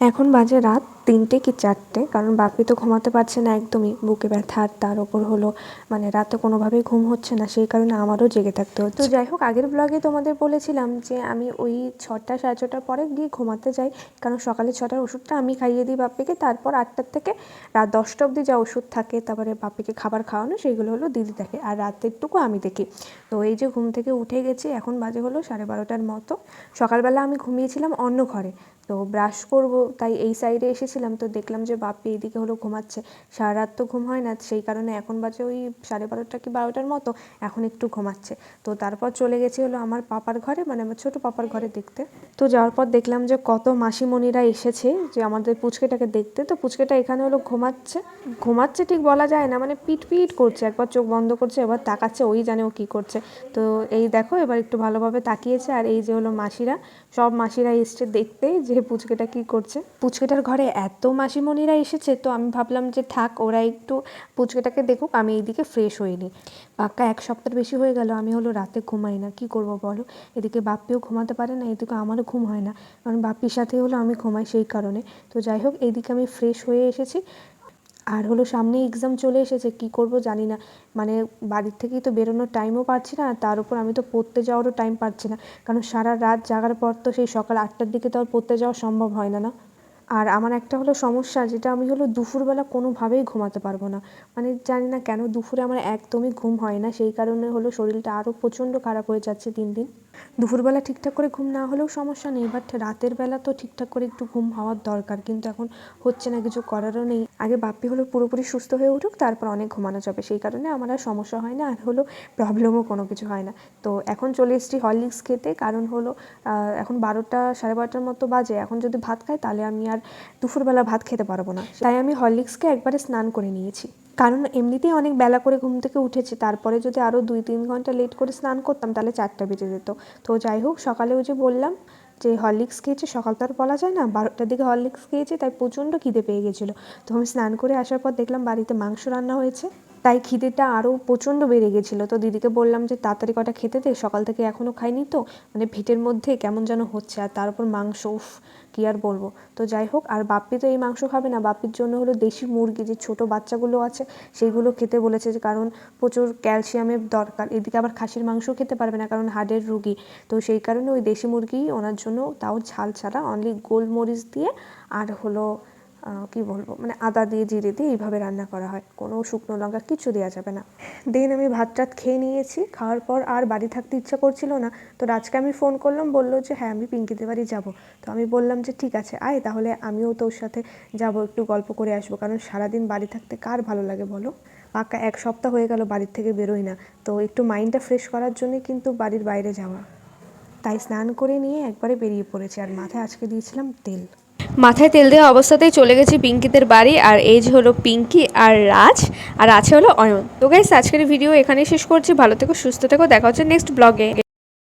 এখন বাজে রাত তিনটে কি চারটে? কারণ বাপি তো ঘুমাতে পারছে না একদমই। বুকে ব্যথা আর তার ওপর হলো মানে রাতে কোনোভাবেই ঘুম হচ্ছে না, সেই কারণে আমারও জেগে থাকতে হচ্ছে। তো যাই হোক, আগের ব্লগে তোমাদের বলেছিলাম যে আমি ওই ছটা সাড়ে ছটার পরে গিয়ে ঘুমাতে যাই। কারণ সকালে ছটার ওষুধটা আমি খাইয়ে দিই বাপ্পিকে তারপর আটটার থেকে রাত দশটা অবধি যা ওষুধ থাকে, তারপরে বাপ্পিকে খাবার খাওয়ানো, সেইগুলো হলো দিদি দেখে। আর রাতেরটুকু আমি দেখি। তো এই যে ঘুম থেকে উঠে গেছি, এখন বাজে হলো সাড়ে বারোটার মতো। সকালবেলা আমি ঘুমিয়েছিলাম অন্য ঘরে। তো ব্রাশ করব, তাই এই সাইডে এসেছিলাম, তো দেখলাম যে বাপি এইদিকে হলো ঘুমাচ্ছে। সারা রাত তো ঘুম হয় না, সেই কারণে এখন বাজে ওই সাড়ে বারোটা কি বারোটার মতো, এখন একটু ঘুমাচ্ছে। তো তারপর চলে গেছি হলো আমার পাপার ঘরে মানে আমার ছোটো পাপার ঘরে দেখতে। তো যাওয়ার পর দেখলাম যে কত মাসিমণিরা এসেছে, যে আমাদের পুচকেটাকে দেখতে। তো পুচকেটা এখানে হলো ঘুমাচ্ছে ঘুমাচ্ছে ঠিক বলা যায় না মানে পিট পিট করছে, একবার চোখ বন্ধ করছে, এবার তাকাচ্ছে, ওই জানে ও কী করছে। তো এই দেখো, এবার একটু ভালোভাবে তাকিয়েছে, আর এই যে হলো মাসিরা সব মাসিরা এসছে দেখতে যে পুচকেটা কি করছে। পুচকেটার ঘরে এত মাসিমণিরা এসেছে তো আমি ভাবলাম যে থাক, ওরা একটু পুচকেটাকে দেখুক, আমি এইদিকে ফ্রেশ নিই পাক্কা এক সপ্তাহ বেশি হয়ে গেল, আমি হলো রাতে ঘুমাই না, কি করব বলো? এদিকে বাপ্পিও ঘুমাতে পারে না, এদিকে আমারও ঘুম হয় না। কারণ বাপ্পির সাথে হলো আমি ঘুমাই সেই কারণে। তো যাই হোক, এইদিকে আমি ফ্রেশ হয়ে এসেছি। আর হলো সামনে এক্সাম চলে এসেছে, কি করব জানি না। মানে বাড়ির থেকেই তো বেরোনোর টাইমও পাচ্ছি না, আর তার উপর আমি তো পড়তে যাওয়ারও টাইম পাচ্ছি না। কারণ সারা রাত জাগার পর তো সেই সকাল আটটার দিকে তো আর পড়তে যাওয়া সম্ভব হয় না না? আর আমার একটা হলো সমস্যা, যেটা আমি হলো দুপুরবেলা কোনোভাবেই ঘুমাতে পারব না। মানে জানি না কেন দুপুরে আমার একদমই ঘুম হয় না, সেই কারণে হলো শরীরটা আরও প্রচণ্ড খারাপ হয়ে যাচ্ছে দিন দিন। দুপুরবেলা ঠিকঠাক করে ঘুম না হলেও সমস্যা নেই বাট রাতের বেলা তো ঠিকঠাক করে একটু ঘুম হওয়ার দরকার, কিন্তু এখন হচ্ছে না, কিছু করারও নেই। আগে বাপ্পি হলো পুরোপুরি সুস্থ হয়ে উঠুক, তারপর অনেক ঘুমানো যাবে, সেই কারণে আমার আর সমস্যা হয় না, আর হলো প্রবলেমও কোনো কিছু হয় না। তো এখন চলে এসেছি হরলিক্স খেতে, কারণ হলো এখন বারোটা সাড়ে বারোটার মতো বাজে, এখন যদি ভাত খাই তাহলে আমি আর দুপুরবেলা ভাত খেতে পারব না। তাই আমি হরলিক্সকে একবারে স্নান করে নিয়েছি। কারণ এমনিতেই অনেক বেলা করে ঘুম থেকে উঠেছে। তারপরে যদি আরও দুই তিন ঘণ্টা লেট করে স্নান করতাম, তাহলে চারটা বেজে যেত। তো যাই হোক, সকালে ওই যে বললাম যে হরলিক্স খেয়েছে, সকাল তো আর বলা যায় না, বারোটার দিকে হরলিক্স খেয়েছে, তাই প্রচণ্ড খিদে পেয়ে গেছিল। তো আমি স্নান করে আসার পর দেখলাম বাড়িতে মাংস রান্না হয়েছে। তাই খিদেটা আরও প্রচণ্ড বেড়ে গেছিল। তো দিদিকে বললাম যে, তাড়াতাড়ি কটা খেতে দে, সকাল থেকে এখনও খাইনি তো। মানে পেটের মধ্যে কেমন যেন হচ্ছে, আর তার উপর মাংস, উফ, কী আর বলব? তো যাই হোক, আর বাপ্পি তো এই মাংস খাবে না। বাপ্পির জন্য হলো দেশি মুরগি, যে ছোটো বাচ্চাগুলো আছে, সেইগুলো খেতে বলেছে যে, কারণ প্রচুর ক্যালসিয়ামের দরকার। এদিকে আবার খাসির মাংস খেতে পারবে না, কারণ হাড়ের রুগী। তো সেই কারণে ওই দেশি মুরগি ওনার জন্য তাও ঝাল ছাড়া অনলি গোলমরিচ দিয়ে, আর হলো কি বলব? মানে আদা দিয়ে জিরে দিয়ে এইভাবে রান্না করা হয়। কোনো শুকনো লঙ্কা কিছু দেওয়া যাবে না। দেন আমি ভাত টাত খেয়ে নিয়েছি, খাওয়ার পর আর বাড়ি থাকতে ইচ্ছা করছিল না। তো রাজকে আমি ফোন করলাম, বলল যে হ্যাঁ আমি পিঙ্কিদের বাড়ি যাব। তো আমি বললাম যে, ঠিক আছে, আয়, তাহলে আমিও তোর সাথে যাব, একটু গল্প করে আসব। কারণ সারাদিন বাড়ি থাকতে কার ভালো লাগে বলো? পাক্কা এক সপ্তাহ হয়ে গেল বাড়ির থেকে বেরোই না। তো একটু মাইন্ডটা ফ্রেশ করার জন্যই কিন্তু বাড়ির বাইরে যাওয়া। তাই স্নান করে নিয়ে একবারে বেরিয়ে পড়েছি। আর মাথায় আজকে দিয়েছিলাম তেল। মাথায় তেল দেওয়া অবস্থাতেই চলে গেছি পিঙ্কিদের বাড়ি, আর যে হলো পিঙ্কি আর রাজ, আর আছে হলো অয়ন। তো গাইস আজকের ভিডিও এখানেই শেষ করছি। ভালো থেকো, সুস্থ থেকো। দেখা হচ্ছে নেক্সট ব্লগে